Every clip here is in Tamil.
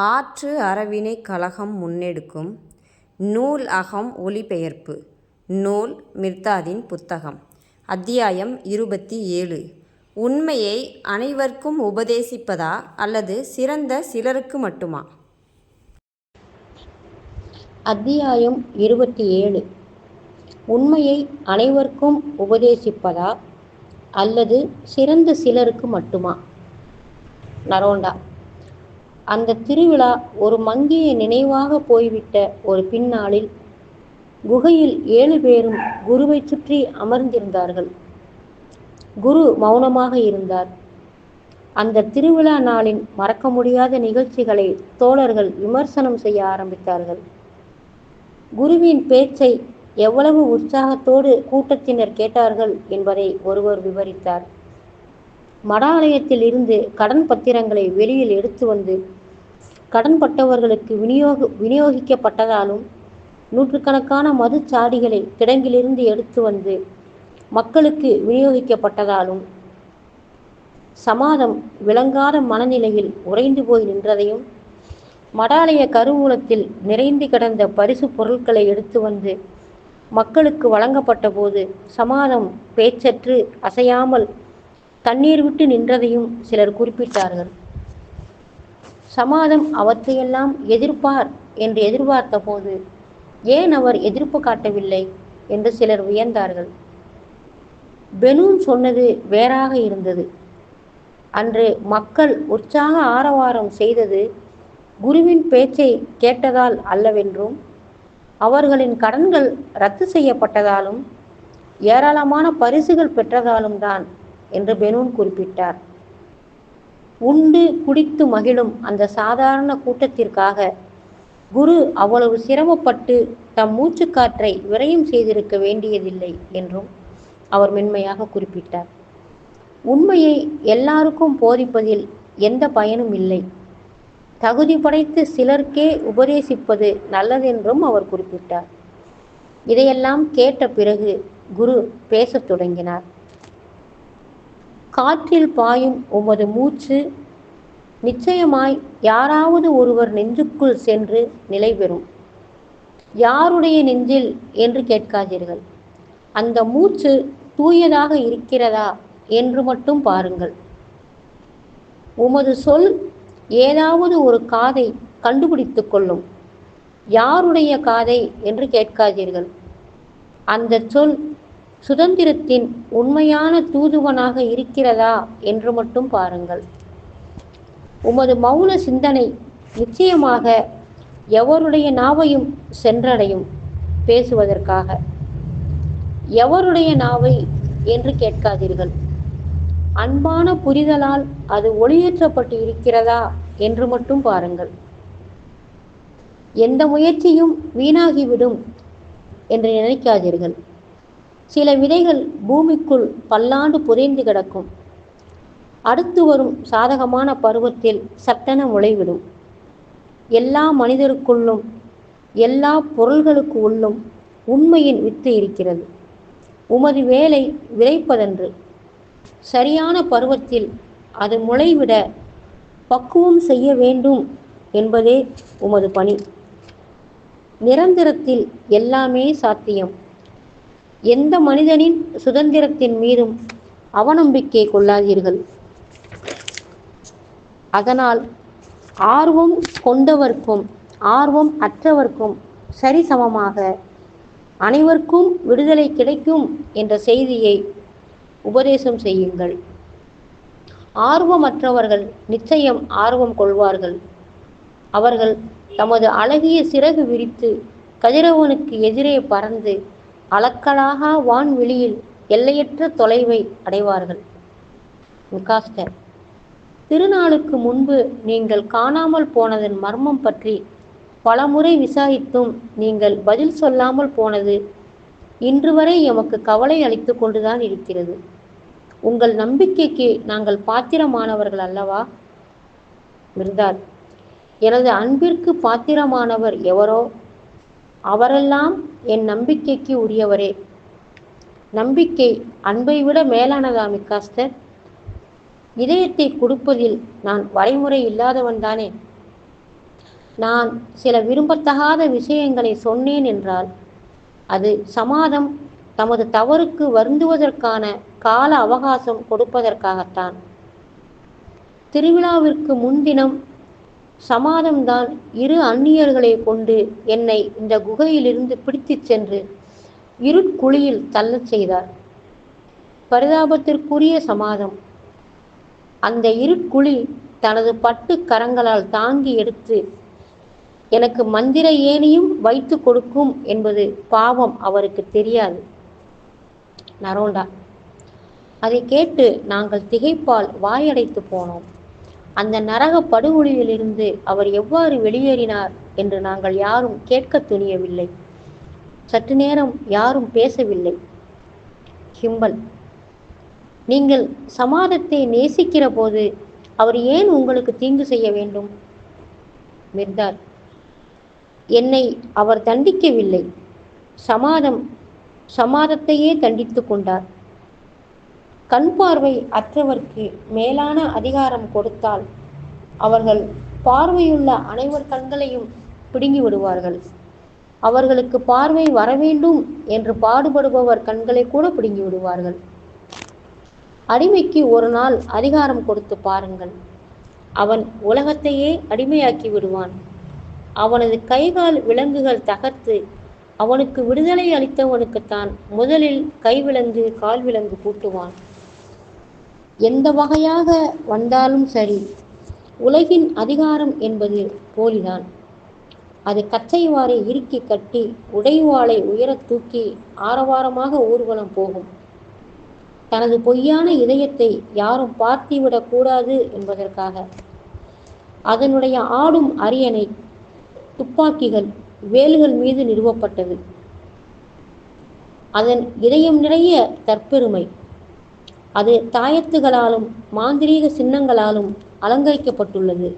ஆற்று அறவினை கழகம் முன்னெடுக்கும் நூல் அகம் ஒலிபெயர்ப்பு. நூல் மிர்தாதின் புத்தகம். அத்தியாயம் இருபத்தி ஏழு. உண்மையை அனைவருக்கும் உபதேசிப்பதா அல்லது சிறந்த சிலருக்கு மட்டுமா? அத்தியாயம் இருபத்தி ஏழு. உண்மையை அனைவருக்கும் உபதேசிப்பதா அல்லது சிறந்த சிலருக்கு மட்டுமா? நரோண்டா. அந்த திருவிழா ஒரு மங்கிய நினைவாக போய்விட்ட ஒரு பின்னாளில் குகையில் ஏழு பேரும் குருவை சுற்றி அமர்ந்திருந்தார்கள். குரு மௌனமாக இருந்தார். அந்த திருவிழா நாளின் மறக்க முடியாத நிகழ்ச்சிகளை தோழர்கள் விமர்சனம் செய்ய ஆரம்பித்தார்கள். குருவின் பேச்சை எவ்வளவு உற்சாகத்தோடு கூட்டத்தினர் கேட்டார்கள் என்பதை ஒருவர் விவரித்தார். மடாலயத்தில் இருந்து கடன் பத்திரங்களை வெளியில் எடுத்து வந்து கடன்பட்டவர்களுக்கு விநியோக விநியோகிக்கப்பட்டதாலும் நூற்றுக்கணக்கான மதுச்சாடிகளை கிடங்கிலிருந்து எடுத்து வந்து மக்களுக்கு விநியோகிக்கப்பட்டதாலும் சமாதம் விளங்காத மனநிலையில் உறைந்து போய் நின்றதையும் மடாலய கருவூலத்தில் நிறைந்து கிடந்த பரிசு பொருட்களை எடுத்து வந்து மக்களுக்கு வழங்கப்பட்ட போது சமாதம் பேச்சற்று அசையாமல் தண்ணீர் விட்டு நின்றதையும் சிலர் குறிப்பிட்டார்கள். சமாதம் அவற்றையெல்லாம் எதிர்ப்பார் என்று எதிர்பார்த்த போது ஏன் அவர் எதிர்ப்பு காட்டவில்லை? என்று சிலர் வியந்தார்கள். பெனூன் சொன்னது வேறாக இருந்தது. அன்று மக்கள் உற்சாக ஆரவாரம் செய்தது குருவின் பேச்சை கேட்டதால் அல்லவென்றும் அவர்களின் கடன்கள் ரத்து செய்யப்பட்டதாலும் ஏராளமான பரிசுகள் பெற்றதாலும் தான் என்று பெனூன் குறிப்பிட்டார். உண்டு குடித்து மகிழும் அந்த சாதாரண கூட்டத்திற்காக குரு அவ்வளவு சிரமப்பட்டு தம் மூச்சுக்காற்றை விரயம் செய்திருக்க வேண்டியதில்லை என்றும் அவர் மென்மையாக குறிப்பிட்டார். உண்மையை எல்லாருக்கும் போதிப்பதில் எந்த பயனும் இல்லை. தகுதி படைத்து சிலருக்கே உபதேசிப்பது நல்லதென்றும் அவர் குறிப்பிட்டார். இதையெல்லாம் கேட்ட பிறகு குரு பேசத் தொடங்கினார். காற்றில் பாயும் உமது மூச்சு நிச்சயமாய் யாராவது ஒருவர் நெஞ்சுக்குள் சென்று நிலை பெறும். யாருடைய நெஞ்சில் என்று கேட்காதீர்கள். அந்த மூச்சு தூயதாக இருக்கிறதா என்று மட்டும் பாருங்கள். உமது சொல் ஏதாவது ஒரு காதை கண்டுபிடித்து கொள்ளும். யாருடைய காதை என்று கேட்காதீர்கள். அந்த சொல் சுதந்திரத்தின் உண்மையான தூதுவனாக இருக்கிறதா என்று மட்டும் பாருங்கள். உமது மௌன சிந்தனை நிச்சயமாக எவருடைய நாவையும் சென்றடையும் பேசுவதற்காக. எவருடைய நாவை என்று கேட்காதீர்கள். அன்பான புரிதலால் அது ஒளியேற்றப்பட்டு இருக்கிறதா என்று மட்டும் பாருங்கள். எந்த முயற்சியும் வீணாகிவிடும் என்று நினைக்காதீர்கள். சில விதைகள் பூமிக்குள் பல்லாண்டு புதைந்து கிடக்கும். அடுத்து வரும் சாதகமான பருவத்தில் சட்டென முளைவிடும். எல்லா மனிதருக்குள்ளும் எல்லா பொருள்களுக்கு உள்ளும் உண்மையின் வித்து இருக்கிறது. உமது வேலை விதைப்பதன்று. சரியான பருவத்தில் அது முளைவிட பக்குவம் செய்ய வேண்டும் என்பதே உமது பணி. நிரந்தரத்தில் எல்லாமே சாத்தியம். எந்த மனிதனின் சுதந்திரத்தின் மீதும் அவநம்பிக்கை கொள்ளாதீர்கள். அதனால் ஆர்வம் கொண்டவர்க்கும் ஆர்வம் அற்றவர்க்கும் சரிசமமாக அனைவருக்கும் விடுதலை கிடைக்கும் என்ற செய்தியை உபதேசம் செய்யுங்கள். ஆர்வமற்றவர்கள் நிச்சயம் ஆர்வம் கொள்வார்கள். அவர்கள் தமது அழகிய சிறகு விரித்து கதிரவனுக்கு எதிரே பறந்து அளக்கலாக வான்வெளியில் எல்லையற்ற தொலைவை அடைவார்கள். மிகாஸ்டர் திருநாளுக்கு முன்பு நீங்கள் காணாமல் போனதன் மர்மம் பற்றி பலமுறை விசாரித்தும் நீங்கள் பதில் சொல்லாமல் போனது இன்று வரை எமக்கு கவலை அளித்து கொண்டுதான் இருக்கிறது. உங்கள் நம்பிக்கைக்கு நாங்கள் பாத்திரமானவர்கள் அல்லவா? மிர்தாத் எனது அன்பிற்கு பாத்திரமானவர் எவரோ? அவரெல்லாம் என் நம்பிக்கைக்கு உரியவரே. நம்பிக்கை அன்பை விட மேலானதா மிக்காஸ்டர் இதயத்தை கொடுப்பதில் நான் வரைமுறை இல்லாதவன் தானே. நான் சில விரும்பத்தகாத விஷயங்களை சொன்னேன் என்றால் அது சமாதம் தமது தவறுக்கு வருந்துவதற்கான கால அவகாசம் கொடுப்பதற்காகத்தான். திருவிழாவிற்கு முன்தினம் சமாதம்தான் இரு அந்நியர்களை கொண்டு என்னை இந்த குகையிலிருந்து பிடித்துச் சென்று இருட்குழியில் தள்ளச் செய்தார். பரிதாபத்திற்குரிய சமாதம். அந்த இருட்குழி தனது பட்டு கரங்களால் தாங்கி எடுத்து எனக்கு மந்திர ஏனியும் வைத்து கொடுக்கும் என்பது பாவம் அவருக்கு தெரியாது. நரோண்டா அதை கேட்டு நாங்கள் திகைப்பால் வாயடைத்து போனோம். அந்த நரக படுகொலியிலிருந்து அவர் எவ்வாறு வெளியேறினார் என்று நாங்கள் யாரும் கேட்க துணியவில்லை. சற்று நேரம் யாரும் பேசவில்லை. கிம்பல் நீங்கள் சமாதத்தை நேசிக்கிற போது அவர் ஏன் உங்களுக்கு தீங்கு செய்ய வேண்டும்? மிர்தார் என்னை அவர் தண்டிக்கவில்லை. சமாதம் சமாதத்தையே தண்டித்து கொண்டார். கண் பார்வை அற்றவர்க்கு மேலான அதிகாரம் கொடுத்தால் அவர்கள் பார்வையுள்ள அனைவர் கண்களையும் பிடுங்கி விடுவார்கள். அவர்களுக்கு பார்வை வரவேண்டும் என்று பாடுபடுபவர் கண்களை கூட பிடுங்கி விடுவார்கள். அடிமைக்கு ஒரு நாள் அதிகாரம் கொடுத்து பாருங்கள். அவன் உலகத்தையே அடிமையாக்கி விடுவான். அவனது கைகால் விலங்குகள் தகர்த்து அவனுக்கு விடுதலை அளித்தவனுக்குத்தான் முதலில் கைவிலங்கு கால் விலங்கு பூட்டுவான் எந்த வகையாக வந்தாலும் சரி உலகின் அதிகாரம் என்பது போலிதான். அது கச்சைவாரை இறுக்கி கட்டி உடைவாளை உயரத் தூக்கி ஆரவாரமாக ஊர்வலம் போகும். தனது பொய்யான இதயத்தை யாரும் பார்த்துவிடக் கூடாது என்பதற்காக. அதனுடைய ஆடும் அரியணை துப்பாக்கிகள் வேல்கள் மீது நிறுவப்பட்டது. அதன் இதயம் நிறைய தற்பெருமை. அது தாயத்துகளாலும் மாந்திரீக சின்னங்களாலும் அலங்கரிக்கப்பட்டுள்ளது.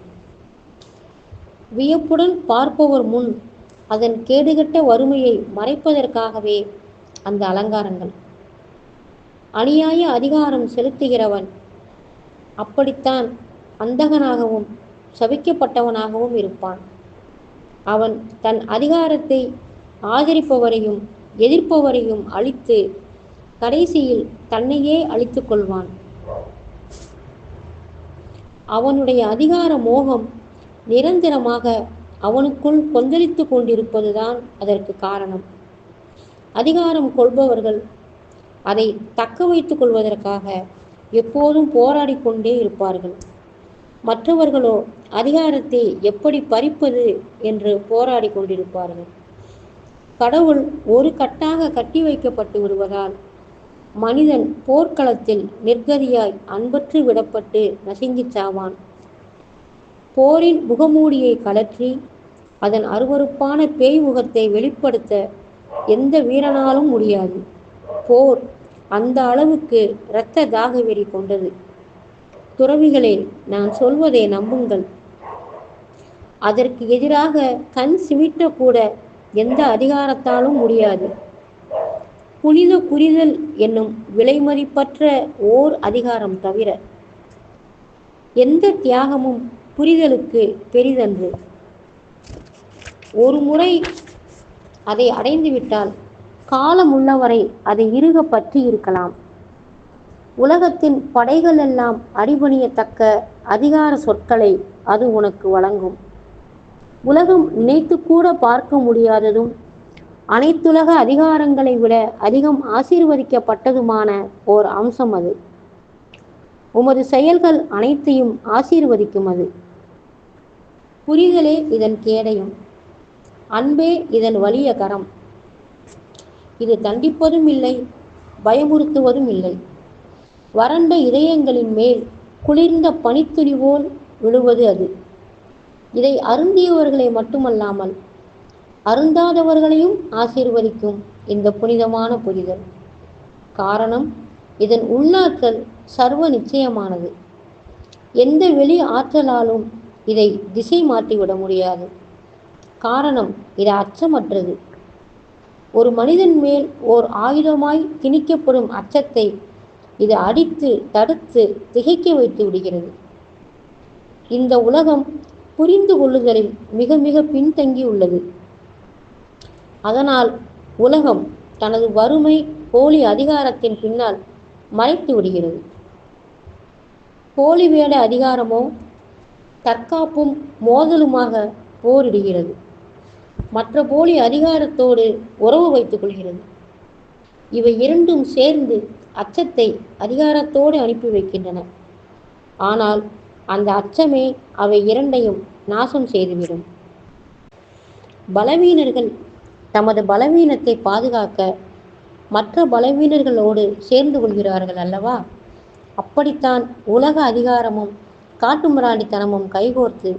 வியப்புடன் பார்ப்பவர் முன் அதன் கேடுகட்ட வறுமையை மறைப்பதற்காகவே அந்த அலங்காரங்கள். அநியாய அதிகாரம் செலுத்துகிறவன் அப்படித்தான் அந்தகனாகவும் சபிக்கப்பட்டவனாகவும் இருப்பான். அவன் தன் அதிகாரத்தை ஆதரிப்பவரையும் எதிர்ப்பவரையும் அழித்து கடைசியில் தன்னையே அழித்துக் கொள்வான் அவனுடைய அதிகார மோகம் நிரந்தரமாக அவனுக்குள் கொந்தளித்து கொண்டிருப்பதுதான் அதற்கு காரணம். அதிகாரம் கொள்பவர்கள் அதை தக்க வைத்துக் கொள்வதற்காக எப்போதும் போராடி கொண்டே இருப்பார்கள். மற்றவர்களோ அதிகாரத்தை எப்படி பறிப்பது என்று போராடி கொண்டிருப்பார்கள். கடவுள் ஒரு கட்டாக கட்டி வைக்கப்பட்டு விடுவதால் மனிதன் போர்க்களத்தில் நிர்கதியாய் அன்பற்று விடப்பட்டு நசுங்கி சாவான் போரின் முகமூடியை கலற்றி அதன் அருவருப்பான பேய் முகத்தை வெளிப்படுத்த எந்த வீரனாலும் முடியாது. போர் அந்த அளவுக்கு இரத்த தாகவெறி கொண்டது. துறவிகளே நான் சொல்வதை நம்புங்கள். அதற்கு எதிராக கண் சிமிட்ட கூட எந்த அதிகாரத்தாலும் முடியாது. புனித புரிதல் என்னும் விலைமதிப்பற்ற ஓர் அதிகாரம் தவிர எந்த தியாகமும் புரிதலுக்கு பெரிதன்று. ஒரு முறை அதை அடைந்துவிட்டால் காலமுள்ளவரை அதை இறுக பற்றி இருக்கலாம். உலகத்தின் படைகள் எல்லாம் அடிபணியத்தக்க அதிகார சொற்களை அது உனக்கு வழங்கும். உலகம் நினைத்து கூட பார்க்க முடியாததும் அனைத்துலக அதிகாரங்களை விட அதிகம் ஆசீர்வதிக்கப்பட்டதுமான ஓர் அம்சம் அது. உமது செயல்கள் அனைத்தையும் ஆசீர்வதிக்கும் அது. புரிதலே இதன் கேடயம். அன்பே இதன் வலிய கரம். இது தண்டிப்பதும் இல்லை பயமுறுத்துவதும் இல்லை. வறண்ட இதயங்களின் மேல் குளிர்ந்த பனித்துளி போல் விழுவது அது. இதை அருந்தியவர்களை மட்டுமல்லாமல் அருந்தாதவர்களையும் ஆசீர்வதிக்கும் இந்த புனிதமான புரிதல் காரணம் இதன் உள்ளாற்றல் சர்வ நிச்சயமானது எந்த வெளி ஆற்றலாலும் இதை திசை மாற்றிவிட முடியாது. காரணம் இது அச்சமற்றது. ஒரு மனிதன் மேல் ஓர் ஆயுதமாய் திணிக்கப்படும் அச்சத்தை இது அடித்து தடுத்து திகைக்க வைத்து விடுகிறது. இந்த உலகம் புரிந்து கொள்ளுதலில் மிக மிக பின்தங்கி உள்ளது அதனால் உலகம் தனது வறுமை போலி அதிகாரத்தின் பின்னால் மறைத்து விடுகிறது. போலி வேட அதிகாரமோ தற்காப்பும் மோதலுமாக போரிடுகிறது. மற்ற போலி அதிகாரத்தோடு உறவு வைத்துக் கொள்கிறது. இவை இரண்டும் சேர்ந்து அச்சத்தை அதிகாரத்தோடு அனுப்பி வைக்கின்றன. ஆனால் அந்த அச்சமே அவை இரண்டையும் நாசம் செய்துவிடும். பலவீனர்கள் தமது பலவீனத்தை பாதுகாக்க மற்ற பலவீனர்களோடு சேர்ந்து கொள்கிறார்கள் அல்லவா? அப்படித்தான் உலக அதிகாரமும் காட்டுமிராண்டித்தனமும் கைகோர்த்து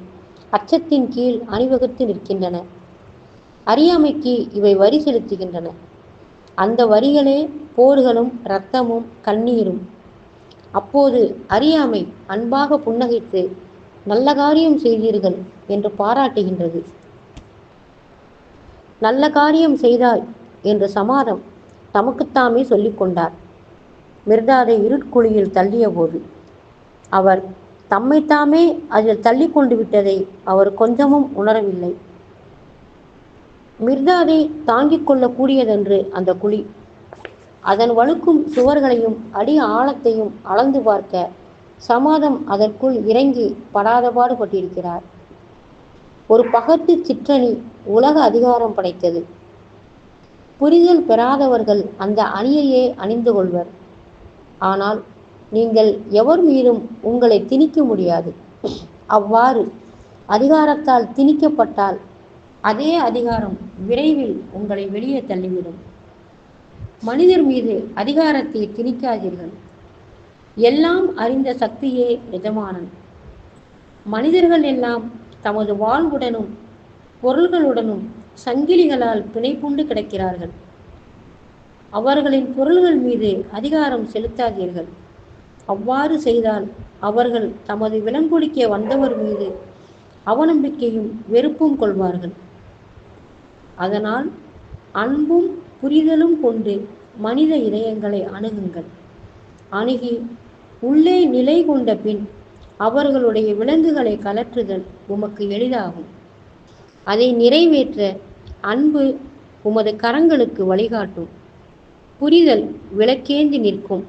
அச்சத்தின் கீழ் அணிவகுத்து நிற்கின்றன. அறியாமைக்கு இவை வரி செலுத்துகின்றன. அந்த வரிகளே போர்களும் இரத்தமும் கண்ணீரும். அப்போது அறியாமை அன்பாக புன்னகைத்து நல்ல காரியம் செய்தீர்கள் என்று பாராட்டுகின்றது. நல்ல காரியம் செய்தாய் என்று சமாதம் தமக்குத்தாமே சொல்லிக்கொண்டார் மிர்தாதை இருட்குழியில் தள்ளிய போது அவர் தம்மைத்தாமே அதில் தள்ளி கொண்டு விட்டதை அவர் கொஞ்சமும் உணரவில்லை. மிர்தாதை தாங்கிக் கொள்ளக்கூடியதென்று அந்த குழி. அதன் வழுக்கும் சுவர்களையும் அடி ஆழத்தையும் அளந்து பார்க்க சமாதம் அதற்குள் இறங்கி படாத பாடுபட்டிருக்கிறார் ஒரு பகட்டு சிற்றணி உலக அதிகாரம் படைத்தது. புரிதல் பெறாதவர்கள் அந்த அணியையே அணிந்து கொள்வர். ஆனால் நீங்கள் எவர் மீதும் உங்களை திணிக்க முடியாது. அவ்வாறு அதிகாரத்தால் திணிக்கப்பட்டால் அதே அதிகாரம் விரைவில் உங்களை வெளியே தள்ளிவிடும். மனிதர் மீது அதிகாரத்தை திணிக்காதீர்கள். எல்லாம் அறிந்த சக்தியே எஜமானன் மனிதர்கள் எல்லாம் தமது வாழ்வுடனும் பொருள்களுடனும் சங்கிலிகளால் பிணைப்புண்டு கிடக்கிறார்கள். அவர்களின் பொருள்கள் மீது அதிகாரம் செலுத்தாதீர்கள். அவ்வாறு செய்தால் அவர்கள் தமது விலங்குடிக்க வந்தவர் மீது அவநம்பிக்கையும் வெறுப்பும் கொள்வார்கள். அதனால் அன்பும் புரிதலும் கொண்டு மனித இதயங்களை அணுகுங்கள். அணுகி உள்ளே நிலை கொண்ட பின் அவர்களுடைய விலங்குகளை கலற்றுதல் உமக்கு எளிதாகும். அதை நிறைவேற்ற அன்பு உமது கரங்களுக்கு வழிகாட்டும். புரிதல் விளக்கேந்தி நிற்கும்.